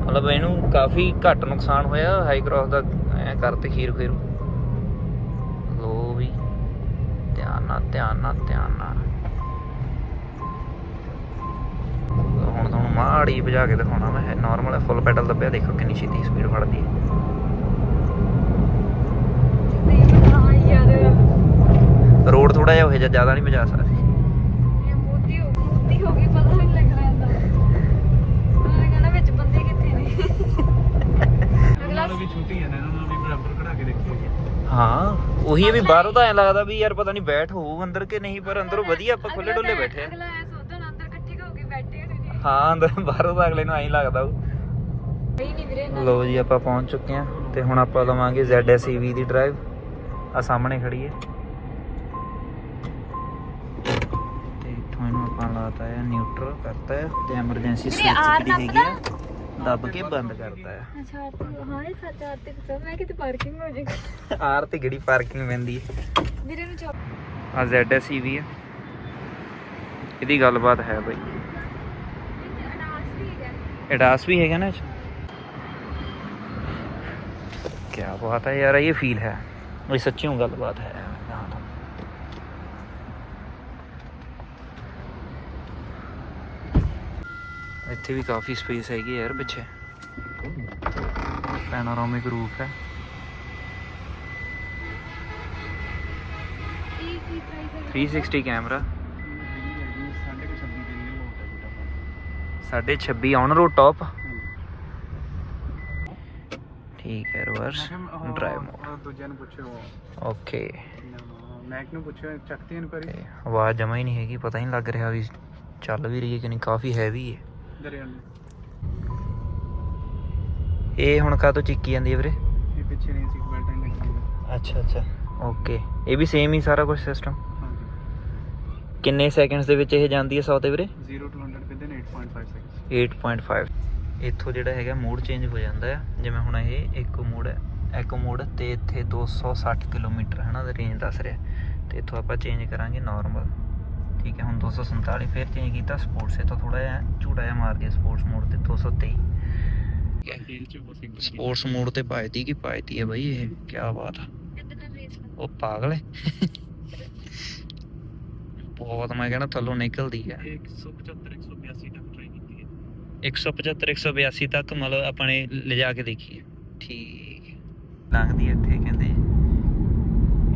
ਮਤਲਬ ਇਹਨੂੰ ਕਾਫੀ ਘੱਟ ਨੁਕਸਾਨ ਹੋਇਆ ਹਾਈ ਕ੍ਰਾਸ ਦਾ ਐ ਕਰਤੇ ਖੀਰ ਖੀਰ। ਲੋ ਵੀ ਧਿਆਨ ਨਾਲ ਧਿਆਨ ਨਾਲ ਧਿਆਨ ਨਾਲ। ਹੁਣ ਤੁਹਾਨੂੰ ਮਾੜੀ ਭਜਾ ਕੇ ਦਿਖਾਉਣਾ ਮੈਂ ਨਾਰਮਲ ਫੁੱਲ ਪੈਡਲ ਦੱਬਿਆ ਦੇਖੋ ਕਿੰਨੀ ਛੇਤੀ ਸਪੀਡ ਫੜਦੀ ਹੈ। ਰੋਡ ਥੋੜਾ ਜਿਹਾ ਹੋਏ ਜ਼ਿਆਦਾ ਨਹੀਂ ਭਜਾ ਸਕਦੀ। ਇਹ ਮੋਤੀ ਹੋ ਮੋਤੀ ਹੋ ਗਈ ਪਤਾ ਨਹੀਂ ਛੋਟੀ ਹੈ ਨਾ ਇਹਨਾਂ ਨੂੰ ਵੀ ਬਰਾਬਰ ਖੜਾ ਕੇ ਦੇਖੀਏ ਹਾਂ ਉਹੀ ਹੈ ਵੀ ਬਾਹਰੋਂ ਤਾਂ ਐ ਲੱਗਦਾ ਵੀ ਯਾਰ ਪਤਾ ਨਹੀਂ ਬੈਠ ਹੋਊ ਅੰਦਰ ਕਿ ਨਹੀਂ ਪਰ ਅੰਦਰੋਂ ਵਧੀਆ ਆਪਾਂ ਖੁੱਲੇ ਡੁੱਲੇ ਬੈਠੇ ਆ। ਅਗਲਾ ਐ ਸੋਚਦਾ ਅੰਦਰ ਇਕੱਠੇ ਹੋ ਕੇ ਬੈਠੇ ਹੋਣੇ ਨੇ ਹਾਂ ਅੰਦਰ ਬਾਹਰੋਂ ਤਾਂ ਅਗਲੇ ਨੂੰ ਐਂ ਲੱਗਦਾ ਉਹ ਨਹੀਂ ਨਹੀਂ ਵੀਰੇ ਇਹਨਾਂ ਲੋ ਜੀ ਆਪਾਂ ਪਹੁੰਚ ਚੁੱਕੇ ਹਾਂ ਤੇ ਹੁਣ ਆਪਾਂ ਲਵਾਂਗੇ ZS EV ਦੀ ਡਰਾਈਵ ਆ ਸਾਹਮਣੇ ਖੜੀ ਹੈ। ਤੇ ਇੱਥੋਂ ਇਹਨੂੰ ਆਪਾਂ ਲਾਤਾ ਹੈ ਨਿਊਟਰਲ ਕਰਤਾ ਹੈ ਤੇ ਐਮਰਜੈਂਸੀ ਸਵਿਚ ਜਿਹੜੀ ਹੈਗੀ ਆ। ਦੱਬ ਕੇ ਬੰਦ ਕਰਤਾ ਹੈ ਅੱਛਾ ਆਰਤੀ ਹਾਂ ਇਹ ਸੱਚ ਆਰਤੀ ਸਭ ਮੈਂ ਕਿਤੇ ਪਾਰਕਿੰਗ ਹੋ ਜਾਏਗੀ ਆਰ ਤੇ ਕਿਹੜੀ ਪਾਰਕਿੰਗ ਪੈਂਦੀ ਹੈ ਵੀਰੇ ਨੂੰ ਚੌਕ ਆ ZS EV ਹੈ ਇਹਦੀ ਗੱਲਬਾਤ ਹੈ ਬਈ ਅਨਾਸ ਵੀ ਹੈਗਾ एडास भी हैगा ना क्या बात है यार ये फील है ये सच्ची हूँ गल बात है ਇੱਥੇ ਵੀ ਕਾਫੀ ਸਪੇਸ ਹੈਗੀ ਯਾਰ ਪਿੱਛੇ ਪੈਨੋਰਾਮਿਕ ਰੂਫ ਹੈ ਇਹ ਕੀ ਪ੍ਰਾਈਸ ਹੈ 360 ਕੈਮਰਾ ਸਾਡੇ ਕੋ 26 ਦੇ ਨਹੀਂ ਮੋਟਾ ਬੁਟਾ ਸਾਢੇ 26 ਔਨ ਰੋਡ ਟੌਪ ਠੀਕ ਹੈ ਰਿਵਰਸ ਡਰਾਈਵ ਮੋਡ ਦੂਜਿਆਂ ਨੂੰ ਪੁੱਛਿਓ ਓਕੇ ਮੈਕ ਨੂੰ ਪੁੱਛਿਓ ਚੱਕਤੀ ਇਨਕੁਆਰੀ ਤੇ ਆਵਾਜ਼ ਜਮਾ ਹੀ ਨਹੀਂ ਹੈਗੀ ਪਤਾ ਹੀ ਨਹੀਂ ਲੱਗ ਰਿਹਾ ਵੀ ਚੱਲ ਵੀ ਰਹੀ ਹੈ ਕਿ ਨਹੀਂ ਕਾਫੀ ਹੈਵੀ ਹੈ ਦਰਿਆਲ ਇਹ ਹੁਣ ਕਾਹ ਤੋਂ ਚਿੱਕੀ ਜਾਂਦੀ ਹੈ ਵੀਰੇ? ਇਹ ਪਿੱਛੇ ਨਹੀਂ ਸੀ ਬੈਲਟ ਨਹੀਂ ਲੱਗੀ ਅੱਛਾ ਅੱਛਾ। ਓਕੇ। ਇਹ ਵੀ ਸੇਮ ਹੀ ਸਾਰਾ ਕੁਝ ਸਿਸਟਮ ਹਾਂਜੀ। ਕਿੰਨੇ ਸੈਕਿੰਡਸ ਦੇ ਵਿੱਚ ਇਹ ਜਾਂਦੀ ਹੈ 100 ਤੇ ਵੀਰੇ? 0 to 100 within 8.5 seconds 8.5 ਇੱਥੋਂ ਜਿਹੜਾ ਹੈਗਾ ਮੋਡ ਚੇਂਜ ਹੋ ਜਾਂਦਾ ਹੈ ਜਿਵੇਂ ਹੁਣ ਇਹ ਇਕੋ ਮੋਡ ਹੈ ਇਕੋ ਮੋਡ ਤੇ ਇੱਥੇ 260 ਕਿਲੋਮੀਟਰ ਹੈ ਨਾ ਦਾ ਰੇਂਜ ਦੱਸ ਰਿਹਾ। ਤੇ ਇੱਥੋਂ ਆਪਾਂ ਚੇਂਜ ਕਰਾਂਗੇ ਨਾਰਮਲ ਠੀਕ ਹੈ ਹੁਣ 247 ਫਿਰ ਚੇਂਜ ਕੀਤਾ ਸਪੋਰਟਸ ਤੋਂ ਥੋੜਾ ਜਿਹਾ ਝੂੜਾ ਜਿਹਾ ਮਾਰ ਦਿਆ ਸਪੋਰਟਸ ਮੋਡ ਤੇ 223 ਤੇਲ ਚ ਉਹ ਸਿੰਗਲ ਸਪੋਰਟਸ ਮੋਡ ਤੇ ਪਾਇਤੀ ਕੀ ਪਾਇਤੀ ਹੈ ਬਈ ਇਹ ਕੀ ਬਾਤ ਹੈ ਉਹ ਪਾਗਲ ਹੈ। ਬਹੁਤ ਮੈਂ ਕਹਿੰਦਾ ਥੱਲੋਂ ਨਿਕਲਦੀ ਹੈ 175 182 ਤੱਕ ਟਰਾਈ ਕੀਤੀ ਹੈ। 175 182 ਤੱਕ ਮਤਲਬ ਆਪਣੇ ਲਿਜਾ ਕੇ ਦੇਖੀਏ। ਠੀਕ। ਲੰਘਦੀ ਹੈ ਇੱਥੇ ਕਹਿੰਦੇ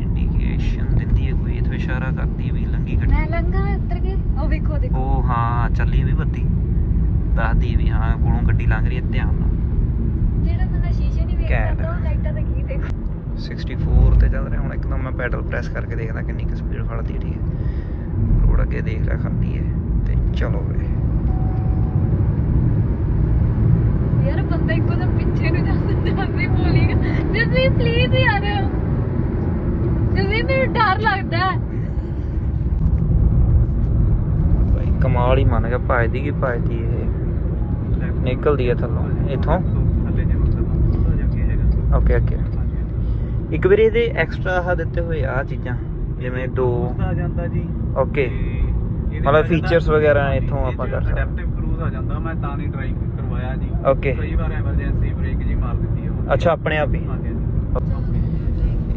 ਇੰਡੀਕੇਸ਼ਨ ਦਿੰਦੀ ਹੈ ਕੋਈ ਇੱਥੇ ਇਸ਼ਾਰਾ ਕਰਦੀ ਹੈ ਵੀ ਲੰਗੀ ਗੱਡੀ। ਮੈਂ ਲੰਗਾ ਉੱਤਰ ਕੇ ਉਹ ਵੇਖੋ ਦੇਖੋ। ਉਹ ਹਾਂ ਚੱਲੀ ਵੀ ਬੱਤੀ। ਦੱਸਦੀ ਵੀ ਹਾਂ ਕੋਲੋਂ ਗੱਡੀ ਲੰਘ ਰਹੀ ਹੈ ਧਿਆਨ ਨਾਲ ਜਿਹੜਾ ਬੰਦਾ ਸ਼ੀਸ਼ੇ ਨਹੀਂ ਵੇਖ। ਸਕਦਾ ਉਹ ਲਾਈਟਾਂ ਦਾ ਕੀ ਦੇਖੋ। 64 ਤੇ ਚੱਲ ਰਿਹਾ ਹੁਣ ਇੱਕਦਮ ਮੈਂ ਪੈਡਲ ਪ੍ਰੈਸ ਕਰਕੇ ਦੇਖਦਾ ਕਿੰਨੀ ਕੁ ਸਪੀਡ ਫੜਦੀ ਹੈ ਠੀਕ ਹੈ। ਰੋਡ ਅੱਗੇ ਦੇਖ ਰਿਹਾ ਖਾਂਦੀ ਹੈ ਤੇ ਚਲੋ ਵੇ। ਯਾਰ ਬੰਦਾ ਇੱਕੋ ਦਮ ਪਿੱਛੇ ਨੂੰ ਜਾਂਦਾ ਜਾਂਦੀ ਬੋਲੀਗਾ ਜਸਵੀ ਪਲੀਜ਼ ਯਾਰ। ਜਸਵੀ ਮੈਨੂੰ ਡਰ ਲੱਗਦਾ ਹੈ ਭਾਈ ਕਮਾਲ ਹੀ ਮੰਨ ਗਿਆ ਭਜਦੀ ਕੀ ਭਜਦੀ ਇਹ? ਨਿਕਲਦੀ ਹੈ ਥੱਲੋਂ। ਇੱਥੋਂ? Okay okay. ਇੱਕ ਵਾਰੀ ਇਹਦੇ ਐਕਸਟਰਾ ਆ ਦਿੱਤੇ ਹੋਏ ਆ ਚੀਜ਼ਾਂ ਜਿਵੇਂ ਦੋ। ਆ ਜਾਂਦਾ ਜੀ ਓਕੇ। ਮਤਲਬ ਨਾਲ ਵਗੈਰਾ ਹਾਂਜੀ, ਆਪਾਂ ਕਰ ਸਕਦੇ। adaptive cruise ਆ ਜਾਂਦਾ ਮੈਂ ਤਾਂ ਨਹੀਂ ਟਰਾਈ ਕਰਵਾਇਆ ਜੀ Okay. ਕਈ ਵਾਰ ਐਮਰਜੈਂਸੀ ਬ੍ਰੇਕ ਜੀ ਮਾਰ ਦਿੱਤੀ ਹੈ ਅੱਛਾ ਆਪਣੇ ਆਪ ਹੀ?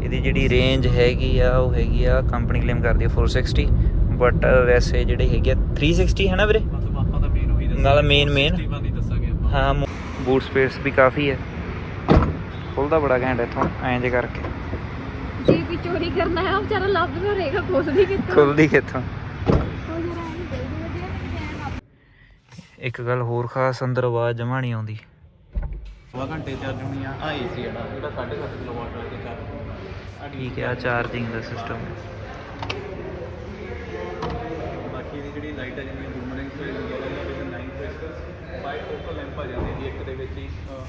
ਇਹਦੀ ਜਿਹੜੀ ਰੇਂਜ ਹੈਗੀ ਆ ਉਹ ਹੈਗੀ ਆ ਕੰਪਨੀ ਕਲੇਮ ਕਰਦੀ ਆ 460 ਬਟ ਵੈਸੇ ਜਿਹੜੀ ਹੈਗੀ ਆ 360 ਹੈ ਨਾ ਵੀਰੇ? ਮਤਲਬ ਆਪਾਂ ਤਾਂ ਮੇਨ ਉਹੀ ਦੱਸਾਂਗੇ ਨਾਲ ਦੱਸਾਂਗੇ ਆਪਾਂ। ਹਾਂ ਬੂਟ ਸਪੇਸ ਵੀ ਕਾਫੀ ਹੈ। ਖੁੱਲਦਾ ਬੜਾ ਘੈਂਟ ਇੱਥੋਂ ਐਂ ਜੇ ਕਰਕੇ। ਜੇ ਕੋਈ ਚੋਰੀ ਕਰਨਾ ਹੈ ਉਹ ਵਿਚਾਰਾ ਲੱਭ ਤਾਂ ਰਹੇਗਾ ਖੁੱਲਦੀ ਕਿੱਥੋਂ। ਖੁੱਲਦੀ ਕਿੱਥੋਂ। ਇੱਕ ਗੱਲ ਹੋਰ ਖਾਸ ਅੰਦਰ ਆਵਾਜ਼ ਜਮਾ ਨਹੀਂ ਆਉਂਦੀ। ਸਵਾ ਘੰਟੇ ਚਾਰਜ ਹੋਣੀ ਆ। ਆ ਏਸੀ ਜਿਹੜਾ ਜਿਹੜਾ 7.5 ਕਿਲੋਵਾਟ ਤੇ ਚਾਰਜ ਠੀਕ ਹੈ ਆ ਚਾਰਜਿੰਗ ਦਾ ਸਿਸਟਮ ਬਾਕੀ ਦੀ ਜਿਹੜੀ ਲਾਈਟ ਆ ਜਿਵੇਂ ਬੂਮਰਿੰਗ ਸਟਾਈਲ ਵਗੈਰਾ ਜਾਂ ਵਿੱਚ 9 ਕ੍ਰਿਸਟਲਸ ਬਾਈ ਫੋਕਲ ਲੈਂਪ ਆ ਜਾਂਦੇ ਜੀ ਇੱਕ ਦੇ ਵਿੱਚ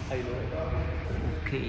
ਹੀ ਹਾਈ ਲੋ ਹੈਗਾ ਓਕੇ